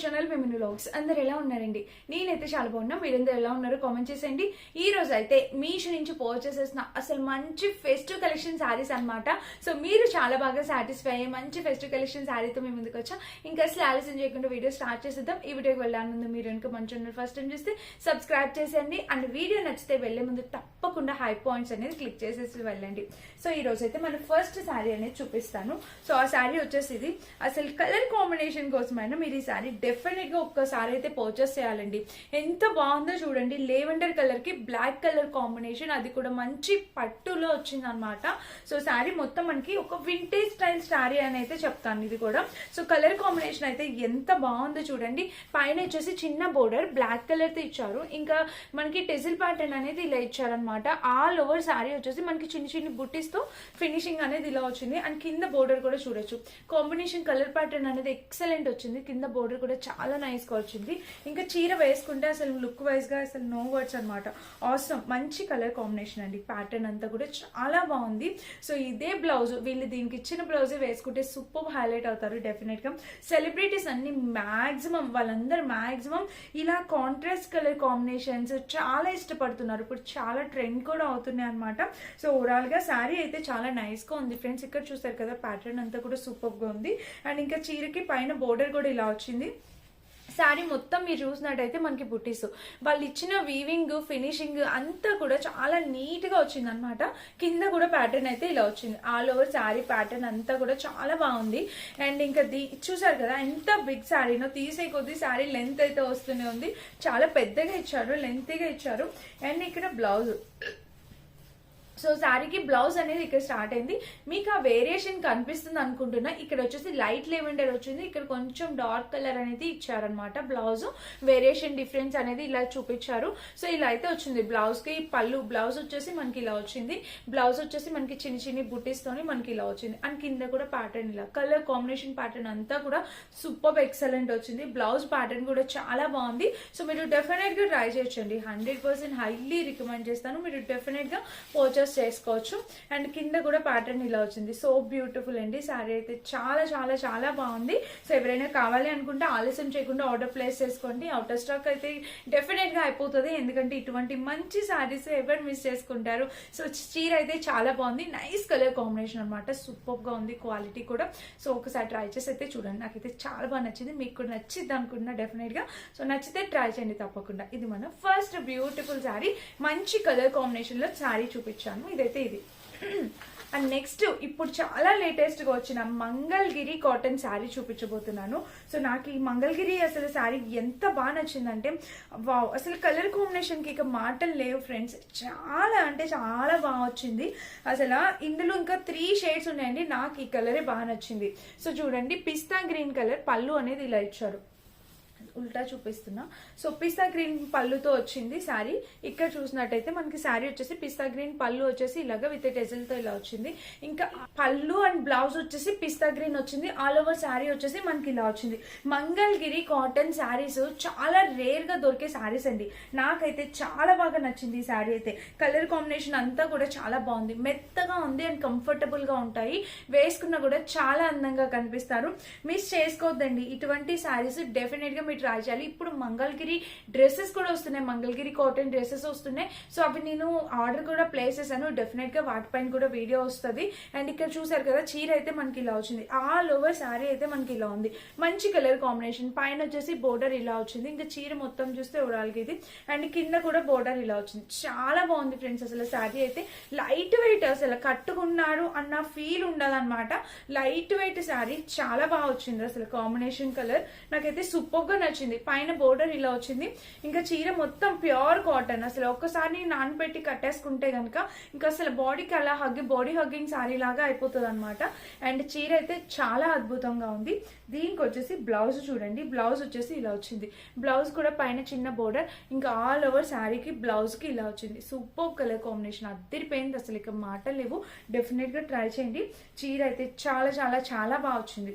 Channel మేము vlogs అందరు ఎలా ఉన్నారండి? నేనైతే చాలా బాగున్నా మీరందరూ ఎలా ఉన్నారు కామెంట్ చేసేయండి. ఈ రోజు అయితే మీషో నుంచి పర్చేస్ చేసిన అసలు మంచి ఫెస్టివ్ కలెక్షన్ శారీస్ అనమాట సో మీరు చాలా బాగా సాటిస్ఫై అయ్యే మంచి ఫెస్టివ్ కలెక్షన్ శారీతో మేము ముందుకు వచ్చాం. ఇంకా అసలు ఆలస్యం చేయకుండా వీడియో స్టార్ట్ చేసేద్దాం. ఈ వీడియోకి వెళ్ళాలి మీరు కనుక మంచి ఉన్నారు ఫస్ట్ టైం చూస్తే సబ్స్క్రైబ్ చేసేయండి. అండ్ వీడియో నచ్చితే వెళ్ళే ముందు తప్పకుండా హై పాయింట్స్ అనేది క్లిక్ చేసేసి వెళ్ళండి. సో ఈ రోజు అయితే మన ఫస్ట్ శారీ అనేది చూపిస్తాను. సో ఆ శారీ వచ్చేసి ఇది. అసలు కలర్ కాంబినేషన్ కోసమైనా మీరు ఈ శారీ డెఫినెట్గా ఒక్కసారి అయితే పర్చేస్ చేయాలండి. ఎంత బాగుందో చూడండి. లేవెండర్ కలర్కి బ్లాక్ కలర్ కాంబినేషన్ అది కూడా మంచి పట్టులో వచ్చింది అనమాట సో శారీ మొత్తం మనకి ఒక వింటేజ్ స్టైల్ శారీ అని అయితే చెప్తాను ఇది కూడా. సో కలర్ కాంబినేషన్ అయితే ఎంత బాగుందో చూడండి. పైన వచ్చేసి చిన్న బోర్డర్ బ్లాక్ కలర్తో ఇచ్చారు. ఇంకా మనకి టెజిల్ ప్యాటర్న్ అనేది ఇలా ఇచ్చారనమాట. ఆల్ ఓవర్ శారీ వచ్చేసి మనకి చిన్న చిన్న బుట్టిస్తో ఫినిషింగ్ అనేది ఇలా వచ్చింది. అండ్ కింద బోర్డర్ కూడా చూడొచ్చు. కాంబినేషన్ కలర్ ప్యాటర్న్ అనేది ఎక్సలెంట్ వచ్చింది. కింద బోర్డర్ కూడా చాలా నైస్గా వచ్చింది. ఇంకా చీర వేసుకుంటే అసలు లుక్ వైజ్గా అసలు నో వర్డ్స్ అనమాట అవసరం మంచి కలర్ కాంబినేషన్ అండి. ప్యాటర్న్ అంతా కూడా చాలా బాగుంది. సో ఇదే బ్లౌజ్ వీళ్ళు దీనికి ఇచ్చిన బ్లౌజే వేసుకుంటే సూపర్ హైలైట్ అవుతారు డెఫినెట్గా సెలబ్రిటీస్ అన్ని మ్యాక్సిమం వాళ్ళందరూ మ్యాక్సిమం ఇలా కాంట్రాస్ట్ కలర్ కాంబినేషన్స్ చాలా ఇష్టపడుతున్నారు. ఇప్పుడు చాలా ట్రెండ్ కూడా అవుతున్నాయి అనమాట సో ఓవరాల్గా శారీ అయితే చాలా నైస్గా ఉంది ఫ్రెండ్స్ ఇక్కడ చూసారు కదా ప్యాటర్న్ అంతా కూడా సూపర్గా ఉంది. అండ్ ఇంకా చీరకి పైన బోర్డర్ కూడా ఇలా వచ్చింది. శారీ మొత్తం మీరు చూసినట్టయితే మనకి బుట్టీస్ వాళ్ళు ఇచ్చిన వీవింగ్ ఫినిషింగ్ అంతా కూడా చాలా నీట్గా వచ్చింది అనమాట కింద కూడా ప్యాటర్న్ అయితే ఇలా వచ్చింది. ఆల్ ఓవర్ శారీ ప్యాటర్న్ అంతా కూడా చాలా బాగుంది. అండ్ ఇంకా దీ చూసారు కదా ఎంత బిగ్ శారీనో తీసే కొద్ది శారీ లెంత్ అయితే వస్తూనే ఉంది. చాలా పెద్దగా ఇచ్చారు లెంతీగా ఇచ్చారు. అండ్ ఇక్కడ బ్లౌజ్ సో శారీకి బ్లౌజ్ అనేది ఇక్కడ స్టార్ట్ అయింది. మీకు ఆ వేరియేషన్ కనిపిస్తుంది అనుకుంటున్నా. ఇక్కడ వచ్చేసి లైట్ లెవెండర్ వచ్చింది. ఇక్కడ కొంచెం డార్క్ కలర్ అనేది ఇచ్చారనమాట బ్లౌజ్. వేరియేషన్ డిఫరెన్స్ అనేది ఇలా చూపించారు. సో ఇలా అయితే వచ్చింది బ్లౌజ్కి పళ్ళు బ్లౌజ్ వచ్చేసి మనకి ఇలా వచ్చింది. బ్లౌజ్ వచ్చేసి మనకి చిన్న చిన్ని బుట్టిస్తోని మనకి ఇలా వచ్చింది. అండ్ కింద కూడా ప్యాటర్న్ ఇలా. కలర్ కాంబినేషన్ ప్యాటర్న్ అంతా కూడా సూపర్ ఎక్సలెంట్ వచ్చింది. బ్లౌజ్ ప్యాటర్న్ కూడా చాలా బాగుంది. సో మీరు డెఫినెట్గా ట్రై చేయొచ్చండి. హండ్రెడ్ పర్సెంట్ హైలీ రికమెండ్ చేస్తాను. మీరు డెఫినెట్గా చేసుకోవచ్చు. అండ్ కింద కూడా ప్యాటర్న్ ఇలా వచ్చింది. సో బ్యూటిఫుల్ అండి. శారీ అయితే చాలా చాలా చాలా బాగుంది. సో ఎవరైనా కావాలి అనుకుంటే ఆలస్యం చేయకుండా ఆర్డర్ ప్లేస్ చేసుకోండి. అవుటర్ స్టాక్ అయితే డెఫినెట్గా అయిపోతుంది. ఎందుకంటే ఇటువంటి మంచి శారీస్ ఎవరు మిస్ చేసుకుంటారు. సో చీర అయితే చాలా బాగుంది. నైస్ కలర్ కాంబినేషన్ అనమాట సూపర్గా ఉంది క్వాలిటీ కూడా. సో ఒకసారి ట్రై చేసి అయితే చూడండి. నాకైతే చాలా బాగా నచ్చింది. మీకు కూడా నచ్చిద్ది అనుకుంటున్నా డెఫినెట్గా. సో నచ్చితే ట్రై చేయండి తప్పకుండా. ఇది మన ఫస్ట్ బ్యూటిఫుల్ శారీ మంచి కలర్ కాంబినేషన్లో శారీ చూపించాను. ఇదైతే ఇది. అండ్ నెక్స్ట్ ఇప్పుడు చాలా లేటెస్ట్గా వచ్చిన మంగళగిరి కాటన్ శారీ చూపించబోతున్నాను. సో నాకు ఈ మంగళగిరి అసలు శారీ ఎంత బాగా నచ్చిందంటే వావ్ అసలు కలర్ కాంబినేషన్కి ఇక మాటలు లేవు ఫ్రెండ్స్. చాలా అంటే చాలా బాగా వచ్చింది. అసలు ఇందులో ఇంకా త్రీ షేడ్స్ ఉన్నాయండి. నాకు ఈ కలరే బాగా నచ్చింది. సో చూడండి పిస్తా గ్రీన్ కలర్ పళ్ళు అనేది ఇలా ఇచ్చారు. ఉల్టా చూపిస్తున్నా. సో పిస్తా గ్రీన్ పళ్ళుతో వచ్చింది శారీ. ఇక్కడ చూసినట్టయితే మనకి శారీ వచ్చేసి పిస్తా గ్రీన్ పళ్ళు వచ్చేసి ఇలాగ విత్ టెజిల్తో ఇలా వచ్చింది. ఇంకా పళ్ళు అండ్ బ్లౌజ్ వచ్చేసి పిస్తా గ్రీన్ వచ్చింది. ఆల్ ఓవర్ శారీ వచ్చేసి మనకి ఇలా వచ్చింది. మంగళగిరి కాటన్ శారీస్ చాలా రేర్గా దొరికే శారీస్ అండి. నాకైతే చాలా బాగా నచ్చింది ఈ శారీ అయితే. కలర్ కాంబినేషన్ అంతా కూడా చాలా బాగుంది. మెత్తగా ఉంది అండ్ కంఫర్టబుల్గా ఉంటాయి. వేసుకున్నా కూడా చాలా అందంగా కనిపిస్తారు. మిస్ చేసుకోవద్దండి. ఇటువంటి శారీస్ డెఫినెట్గా మీరు ట్రై చేయాలి. ఇప్పుడు మంగళగిరి డ్రెస్సెస్ కూడా వస్తున్నాయి. మంగళగిరి కాటన్ డ్రెస్సెస్ వస్తున్నాయి. సో అవి నేను ఆర్డర్ కూడా ప్లేస్ చేశాను. డెఫినెట్గా వాటిపైన కూడా వీడియో వస్తుంది. అండ్ ఇక్కడ చూసారు కదా చీర అయితే మనకి ఇలా వచ్చింది. ఆల్ ఓవర్ శారీ అయితే మనకి ఇలా ఉంది. మంచి కలర్ కాంబినేషన్ పైన వచ్చేసి బోర్డర్ ఇలా వచ్చింది. ఇంకా చీర మొత్తం చూస్తే ఓవరాల్ ఇది అండ్ కింద కూడా బోర్డర్ ఇలా వచ్చింది. చాలా బాగుంది ఫ్రెండ్స్ అసలు శారీ అయితే. లైట్ వెయిట్ అసలు కట్టుకున్నారు అన్న ఫీల్ ఉండదన్నమాట. లైట్ వెయిట్ శారీ చాలా బాగా వచ్చింది అసలు కాంబినేషన్ కలర్ నాకైతే సూపర్గా వచ్చింది పైన బోర్డర్ ఇలా వచ్చింది. ఇంకా చీర మొత్తం ప్యూర్ కాటన్ అసలు ఒక్కసారి నానబెట్టి కట్టేసుకుంటే కనుక ఇంకా అసలు బాడీకి అలా హగ్గి బాడీ హగ్గింగ్ సారీ లాగా అయిపోతుంది అనమాట అండ్ చీర అయితే చాలా అద్భుతంగా ఉంది. దీనికి వచ్చేసి బ్లౌజ్ చూడండి. బ్లౌజ్ వచ్చేసి ఇలా వచ్చింది. బ్లౌజ్ కూడా పైన చిన్న బోర్డర్ ఇంకా ఆల్ ఓవర్ శారీకి బ్లౌజ్కి ఇలా వచ్చింది. సూపర్ కలర్ కాంబినేషన్ అద్దరిపోయింది. అసలు ఇక మాటలు లేవు. డెఫినెట్గా ట్రై చేయండి. చీర అయితే చాలా చాలా చాలా బాగా వచ్చింది.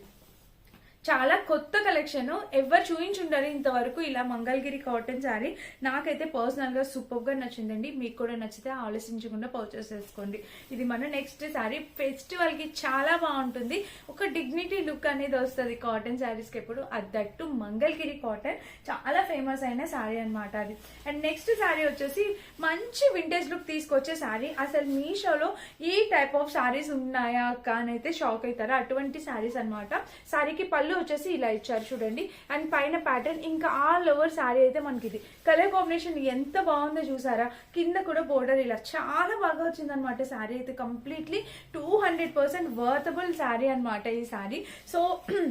చాలా కొత్త కలెక్షన్ ఎవరు చూయించుండరు ఇంతవరకు ఇలా మంగళగిరి కాటన్ శారీ నాకైతే పర్సనల్గా సూపర్గా నచ్చిందండి. మీకు కూడా నచ్చితే ఆలోచించకుండా పర్చేస్ చేసుకోండి. ఇది మన నెక్స్ట్ శారీ ఫెస్టివల్కి చాలా బాగుంటుంది. ఒక డిగ్నిటీ లుక్ అనేది వస్తుంది కాటన్ శారీస్కి ఎప్పుడు. అద్దట్టు మంగళగిరి కాటన్ చాలా ఫేమస్ అయిన శారీ అనమాట అది. అండ్ నెక్స్ట్ శారీ వచ్చేసి మంచి వింటేజ్ లుక్ తీసుకొచ్చే శారీ అసలు మీషోలో ఈ టైప్ ఆఫ్ శారీస్ ఉన్నాయా అక్క? అని అయితే షాక్ అవుతారా? అటువంటి శారీస్ అన్నమాట. శారీకి పళ్ళు వచ్చేసి ఇలా ఇచ్చారు చూడండి. అండ్ పైన ప్యాటర్న్ ఇంకా ఆల్ ఓవర్ శారీ అయితే మనకి ఇది కలర్ కాంబినేషన్ ఎంత బాగుందో చూసారా? కింద కూడా బోర్డర్ ఇలా చాలా బాగా వచ్చింది అనమాట శారీ అయితే. Completely two hundred percent worthable sari అనమాట ఈ శారీ సో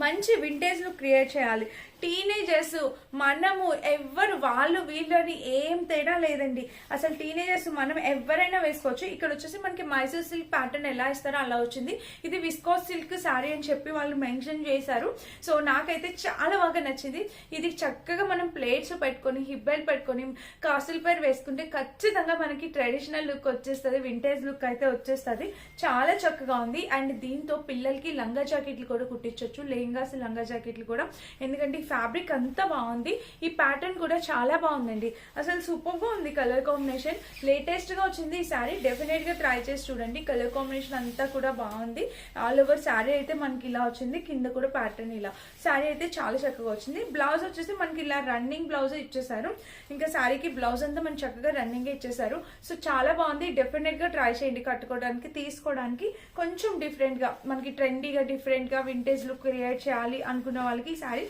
మంచి వింటేజ్ క్రియేట్ చేయాలి. టీనేజర్స్ మనము ఎవ్వరు వాళ్ళు వీళ్ళని ఏం తేడా లేదండి. అసలు టీనేజర్స్ మనం ఎవరైనా వేసుకోవచ్చు. ఇక్కడ వచ్చేసి మనకి మైసూర్ సిల్క్ ప్యాటర్న్ ఎలా ఇస్తారో అలా వచ్చింది. ఇది విస్కోస్ సిల్క్ శారీ అని చెప్పి వాళ్ళు మెన్షన్ చేశారు. సో నాకైతే చాలా బాగా నచ్చింది. ఇది చక్కగా మనం ప్లేట్స్ పెట్టుకొని హిబ్బెల్ పెట్టుకొని కాసుల పేరు వేసుకుంటే ఖచ్చితంగా మనకి ట్రెడిషనల్ లుక్ వచ్చేస్తుంది. వింటేజ్ లుక్ అయితే వచ్చేస్తుంది. చాలా చక్కగా ఉంది. అండ్ దీంతో పిల్లలకి లంగా జాకెట్లు కూడా కుట్టించవచ్చు లెహంగాస్ లంగా జాకెట్లు కూడా. ఎందుకంటే ఫ్యాబ్రిక్ అంతా బాగుంది. ఈ ప్యాటర్న్ కూడా చాలా బాగుందండి. అసలు సూపర్గా ఉంది కలర్ కాంబినేషన్ లేటెస్ట్గా వచ్చింది ఈ శారీ డెఫినెట్గా ట్రై చేసి చూడండి. కలర్ కాంబినేషన్ అంతా కూడా బాగుంది. ఆల్ ఓవర్ శారీ అయితే మనకి ఇలా వచ్చింది. కింద కూడా ప్యాటర్న్ ఇలా. శారీ అయితే చాలా చక్కగా వచ్చింది. బ్లౌజ్ వచ్చేసి మనకి ఇలా రన్నింగ్ బ్లౌజ్ ఇచ్చేసారు ఇంకా శారీకి బ్లౌజ్ అంతా మనకి చక్కగా రన్నింగ్ ఇచ్చేసారు సో చాలా బాగుంది. డెఫినెట్గా ట్రై చేయండి కట్టుకోవడానికి తీసుకోవడానికి. కొంచెం డిఫరెంట్గా మనకి ట్రెండీగా డిఫరెంట్గా వింటేజ్ లుక్ క్రియేట్ చేయాలి అనుకున్న వాళ్ళకి ఈ శారీ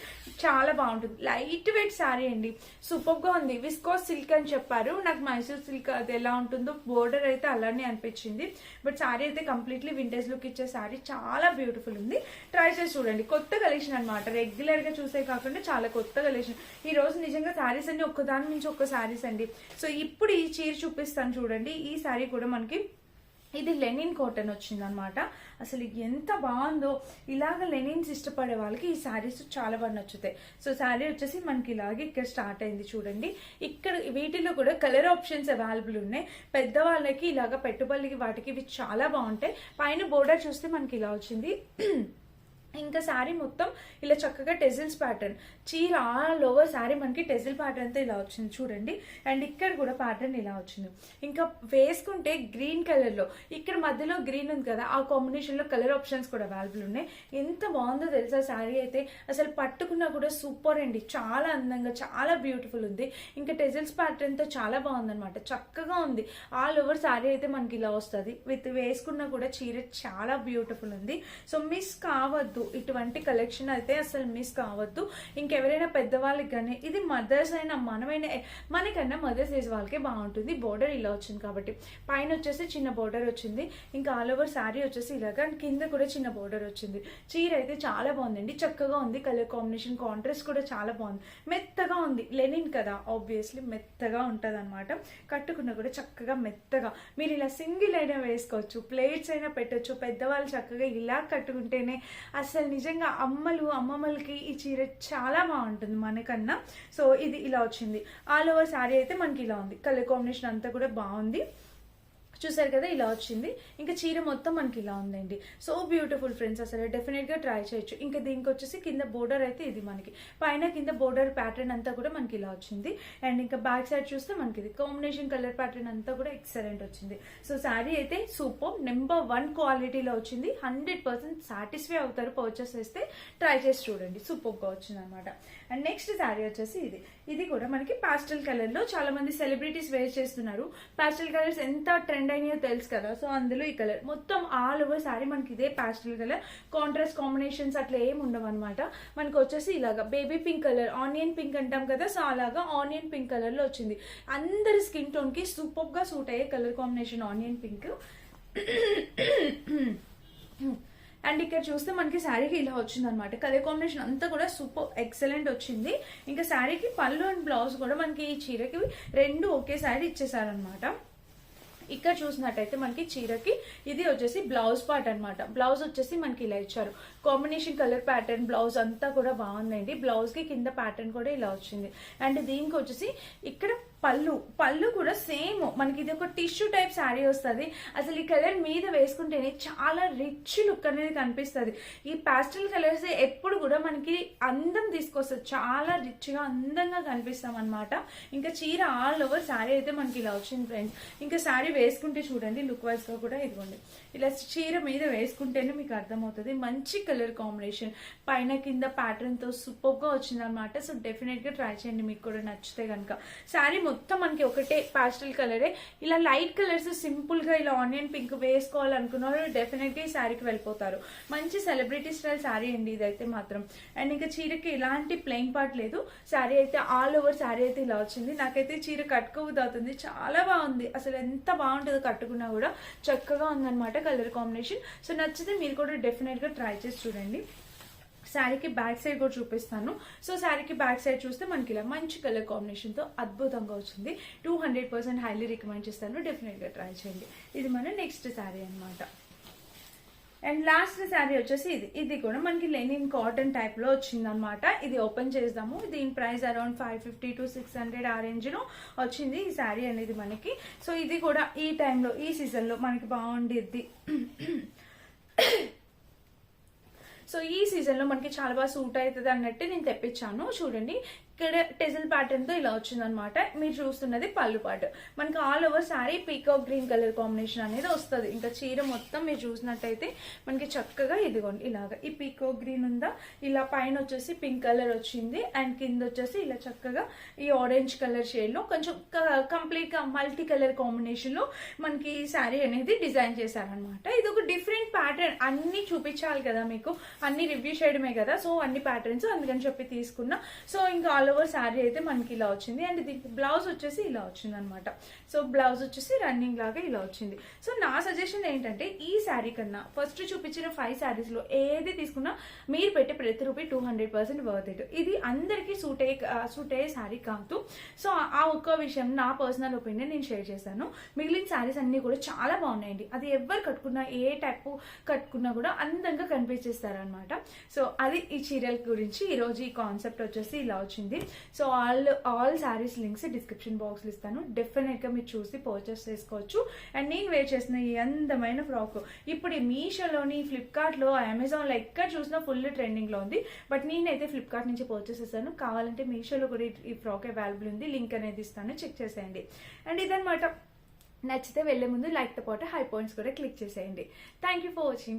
చాలా బాగుంటుంది. లైట్ వెయిట్ శారీ అండి. సూపర్గా ఉంది. విస్కోస్ సిల్క్ అని చెప్పారు. నాకు మైసూర్ సిల్క్ అది ఎలా ఉంటుందో బోర్డర్ అయితే అలానే అనిపించింది. బట్ శారీ అయితే కంప్లీట్లీ వింటేజ్ లుక్ ఇచ్చే శారీ చాలా బ్యూటిఫుల్ ఉంది. ట్రై చేసి చూడండి. కొత్త కలెక్షన్ అనమాట రెగ్యులర్గా చూసే కాకుండా చాలా కొత్త కలెక్షన్ ఈ రోజు నిజంగా శారీస్ అన్ని ఒక్కదాని నుంచి ఒక్క శారీస్ అండి. సో ఇప్పుడు ఈ చీర చూపిస్తాను చూడండి. ఈ శారీ కూడా మనకి ఇది లెనిన్ కాటన్ వచ్చింది అనమాట అసలు ఎంత బాగుందో. ఇలాగ లెనిన్స్ ఇష్టపడే వాళ్ళకి ఈ శారీస్ చాలా బాగా నచ్చుతాయి. సో శారీ వచ్చేసి మనకి ఇలాగే ఇక్కడ స్టార్ట్ అయింది చూడండి. ఇక్కడ వీటిలో కూడా కలర్ ఆప్షన్స్ అవైలబుల్ ఉన్నాయి. పెద్దవాళ్ళకి ఇలాగ పెట్టుబడికి వాటికి ఇవి చాలా బాగుంటాయి. పైన బోర్డర్ చూస్తే మనకి ఇలా వచ్చింది. ఇంకా శారీ మొత్తం ఇలా చక్కగా టెజిల్స్ ప్యాటర్న్ చీర ఆల్ ఓవర్ శారీ మనకి టెజిల్ ప్యాటర్న్తో ఇలా వచ్చింది చూడండి. అండ్ ఇక్కడ కూడా ప్యాటర్న్ ఇలా వచ్చింది. ఇంకా వేసుకుంటే గ్రీన్ కలర్లో ఇక్కడ మధ్యలో గ్రీన్ ఉంది కదా ఆ కాంబినేషన్లో కలర్ ఆప్షన్స్ కూడా అవైలబుల్ ఉన్నాయి. ఎంత బాగుందో తెలుసా శారీ అయితే? అసలు పట్టుకున్నా కూడా సూపర్ అండి. చాలా అందంగా చాలా బ్యూటిఫుల్ ఉంది. ఇంకా టెజిల్స్ ప్యాటర్న్తో చాలా బాగుందనమాట చక్కగా ఉంది. ఆల్ ఓవర్ శారీ అయితే మనకి ఇలా వస్తుంది. విత్ వేసుకున్నా కూడా చీర చాలా బ్యూటిఫుల్ ఉంది. సో మిస్ కావద్దు. ఇటువంటి కలెక్షన్ అయితే అసలు మిస్ కావద్దు. ఇంకెవరైనా పెద్దవాళ్ళకి కానీ ఇది మదర్స్ అయినా మనమైనా మనకన్నా మదర్స్ ఏజ్ వాళ్ళకే బాగుంటుంది. బోర్డర్ ఇలా వచ్చింది కాబట్టి. పైన వచ్చేసి చిన్న బోర్డర్ వచ్చింది. ఇంకా ఆల్ ఓవర్ శారీ వచ్చేసి ఇలాగా అండ్ కింద కూడా చిన్న బోర్డర్ వచ్చింది. చీర అయితే చాలా బాగుందండి. చక్కగా ఉంది. కలర్ కాంబినేషన్ కాంట్రాస్ట్ కూడా చాలా బాగుంది. మెత్తగా ఉంది. లెనిన్ కదా ఆబ్వియస్లీ మెత్తగా ఉంటుంది అనమాట కట్టుకున్న కూడా చక్కగా మెత్తగా. మీరు ఇలా సింగిల్ అయినా వేసుకోవచ్చు. ప్లేట్స్ అయినా పెట్టొచ్చు. పెద్దవాళ్ళు చక్కగా ఇలా కట్టుకుంటేనే అసలు నిజంగా అమ్మలు అమ్మమ్మలకి ఈ చీర చాలా బాగుంటుంది మనకన్నా. సో ఇది ఇలా వచ్చింది. ఆల్ ఓవర్ శారీ అయితే మనకి ఇలా ఉంది. కలర్ కాంబినేషన్ అంతా కూడా బాగుంది. చూసారు కదా ఇలా వచ్చింది. ఇంకా చీర మొత్తం మనకి ఇలా ఉందండి. సో బ్యూటిఫుల్ ఫ్రెండ్స్ అసలు డెఫినెట్గా ట్రై చేయొచ్చు. ఇంకా దీనికి వచ్చేసి కింద బోర్డర్ అయితే ఇది మనకి. పైన కింద బోర్డర్ ప్యాటర్న్ అంతా కూడా మనకి ఇలా వచ్చింది. అండ్ ఇంకా బ్యాక్ సైడ్ చూస్తే మనకి ఇది కాంబినేషన్ కలర్ ప్యాటర్న్ అంతా కూడా ఎక్సలెంట్ వచ్చింది. సో శారీ అయితే సూపర్ నెంబర్ వన్ క్వాలిటీలో వచ్చింది. హండ్రెడ్ పర్సెంట్ సాటిస్ఫై అవుతారు పర్చేస్ చేస్తే. ట్రై చేసి చూడండి. సూపర్గా వచ్చింది అనమాట అండ్ నెక్స్ట్ శారీ వచ్చేసి ఇది. ఇది కూడా మనకి పాస్టల్ కలర్లో చాలా మంది సెలబ్రిటీస్ వేర్ చేస్తున్నారు. పాస్టల్ కలర్స్ ఎంత ట్రెండ్ అయినాయో తెలుసు కదా. సో అందులో ఈ కలర్ మొత్తం ఆల్ ఓవర్ శారీ మనకి ఇదే పాస్టల్ కలర్ కాంట్రాస్ట్ కాంబినేషన్స్ అట్లా ఏమి ఉండవు అనమాట మనకు వచ్చేసి ఇలాగా baby pink colour onion pink అంటాం కదా. సో అలాగా ఆనియన్ పింక్ కలర్లో వచ్చింది. అందరి స్కిన్ టోన్కి సూపర్గా సూట్ అయ్యే colour combination onion pink and ఇక్కడ చూస్తే మనకి శారీకి ఇలా వచ్చింది అనమాట కలర్ కాంబినేషన్ అంతా కూడా సూపర్ ఎక్సలెంట్ వచ్చింది. ఇంకా శారీకి పళ్ళు అండ్ బ్లౌజ్ కూడా మనకి ఈ చీరకి రెండు ఒకే శారీ ఇచ్చేసారనమాట ఇక్కడ చూసినట్టయితే మనకి చీరకి ఇది వచ్చేసి బ్లౌజ్ పార్ట్ అనమాట బ్లౌజ్ వచ్చేసి మనకి ఇలా ఇచ్చారు. కాంబినేషన్ కలర్ ప్యాటర్న్ బ్లౌజ్ అంతా కూడా బాగుందండి. బ్లౌజ్కి కింద ప్యాటర్న్ కూడా ఇలా వచ్చింది. అండ్ దీనికి వచ్చేసి ఇక్కడ పళ్ళు పళ్ళు కూడా సేమ్. మనకి ఇది ఒక టిష్యూ టైప్ శారీ వస్తుంది. అసలు ఈ కలర్ మీద వేసుకుంటేనే చాలా రిచ్ లుక్ అనేది కనిపిస్తుంది. ఈ పాస్టల్ కలర్స్ ఎప్పుడు కూడా మనకి అందం తీసుకొస్తుంది. చాలా రిచ్గా అందంగా కనిపిస్తాం అనమాట ఇంకా చీర ఆల్ ఓవర్ శారీ అయితే మనకి ఇలా వచ్చింది ఫ్రెండ్స్ ఇంకా శారీ వేసుకుంటే చూడండి లుక్ వైజ్గా కూడా ఇదిగోండి. ఇలా చీర మీద వేసుకుంటేనే మీకు అర్థమవుతుంది. మంచి కలర్ కాంబినేషన్. పైన కింద ప్యాటర్న్తో సూపర్గా వచ్చింది అనమాట సో డెఫినెట్గా ట్రై చేయండి. మీకు కూడా నచ్చితే కనుక శారీ మొత్తం మనకి ఒకటే పాస్టల్ కలరే ఇలా లైట్ కలర్స్ సింపుల్గా ఇలా ఆనియన్ పింక్ వేసుకోవాలనుకున్నారు డెఫినెట్గా ఈ శారీకి వెళ్ళిపోతారు. మంచి సెలబ్రిటీ స్టైల్ శారీ అండి ఇదైతే మాత్రం. అండ్ ఇంకా చీరకి ఎలాంటి ప్లెయిన్ పార్ట్ లేదు. శారీ అయితే ఆల్ ఓవర్ శారీ అయితే ఇలా వచ్చింది. నాకైతే చీర కట్టుకోవద్దు అవుతుంది. చాలా బాగుంది. అసలు ఎంత బాగుంటుందో కట్టుకున్నా కూడా చక్కగా ఉందన్నమాట కలర్ కాంబినేషన్ సో నచ్చితే మీరు కూడా డెఫినెట్గా ట్రై చేసి చూడండి. శారీకి బ్యాక్ సైడ్ కూడా చూపిస్తాను. సో శారీకి బ్యాక్ సైడ్ చూస్తే మనకి ఇలా మంచి కలర్ కాంబినేషన్తో అద్భుతంగా వచ్చింది. Two hundred percent highly recommend చేస్తాను. డెఫినెట్గా ట్రై చేయండి. ఇది మన నెక్స్ట్ శారీ అన్నమాట. అండ్ లాస్ట్ శారీ వచ్చేసి ఇది. ఇది కూడా మనకి లెనిన్ కాటన్ టైప్లో వచ్చిందనమాట వచ్చింది అనమాట ఇది ఓపెన్ చేద్దాము. దీని price around five fifty to six hundred ఆ రేంజ్లో వచ్చింది ఈ శారీ అనేది మనకి. సో ఇది కూడా ఈ టైంలో ఈ సీజన్లో మనకి బాగుండిద్ది. సో ఈ సీజన్లో మనకి చాలా బాగా సూట్ అవుతుంది అన్నట్టు నేను తెప్పించాను. చూడండి ఇక్కడ టెజిల్ ప్యాటర్న్తో ఇలా వచ్చింది అనమాట మీరు చూస్తున్నది పళ్ళు పాటు. మనకి all over sari peacock green colour combination అనేది వస్తుంది. ఇంకా చీర మొత్తం మీరు చూసినట్టయితే మనకి చక్కగా ఇదిగోండి ఇలాగా. ఈ పీకాక్ గ్రీన్ ఉందా? ఇలా పైన వచ్చేసి పింక్ కలర్ వచ్చింది. అండ్ కింద వచ్చేసి ఇలా చక్కగా ఈ ఆరెంజ్ కలర్ షేడ్లో కొంచెం కంప్లీట్గా మల్టీ కలర్ కాంబినేషన్లో మనకి ఈ శారీ అనేది డిజైన్ చేశారనమాట ఇది ఒక డిఫరెంట్ ప్యాటర్న్ అన్ని చూపించాలి కదా మీకు. అన్ని రివ్యూ చేయడమే కదా. సో అన్ని ప్యాటర్న్స్ అందుకని చెప్పి తీసుకున్నా. సో ఇంకా ఆల్ ఓవర్ శారీ అయితే మనకి ఇలా వచ్చింది. అండ్ దీనికి బ్లౌజ్ వచ్చేసి ఇలా వచ్చింది అనమాట సో బ్లౌజ్ వచ్చేసి రన్నింగ్ లాగా ఇలా వచ్చింది. సో నా సజెషన్ ఏంటంటే ఈ శారీ కన్నా ఫస్ట్ చూపించిన ఫైవ్ శారీస్లో ఏది తీసుకున్నా మీరు పెట్టే ప్రతి rupee two hundred percent worth it ఇది అందరికీ సూట్ అయ్యే సూట్ అయ్యే శారీ కాదు. సో ఆ ఒక్క విషయం నా పర్సనల్ ఒపీనియన్ నేను షేర్ చేశాను. మిగిలిన శారీస్ అన్ని కూడా చాలా బాగున్నాయండి. అది ఎవరు కట్టుకున్నా ఏ టైప్ కట్టుకున్నా కూడా అందంగా కనిపించేస్తారనమాట. సో అది ఈ చీరల గురించి ఈరోజు ఈ కాన్సెప్ట్ వచ్చేసి ఇలా వచ్చింది. So all all saris links description బాక్స్లో ఇస్తాను. డెఫినెట్గా మీరు చూసి పర్చేస్ చేసుకోవచ్చు. అండ్ నేను వేర్ చేసిన ఈ అందమైన ఫ్రాక్ ఇప్పుడు ఈ మీషోలోని ఫ్లిప్కార్ట్లో అమెజాన్లో ఎక్కడ చూసినా ఫుల్ ట్రెండింగ్లో ఉంది. బట్ నేనైతే ఫ్లిప్కార్ట్ నుంచి పర్చేస్ చేశాను. కావాలంటే మీషోలో కూడా ఈ- ఈ ఫ్రాక్ అవైలబుల్ ఉంది. లింక్ అనేది ఇస్తాను. చెక్ చేసేయండి. అండ్ ఇదనమాట నచ్చితే వెళ్ళే ముందు లైక్తో పాటు హై పాయింట్స్ కూడా క్లిక్ చేసేయండి. Thank you for watching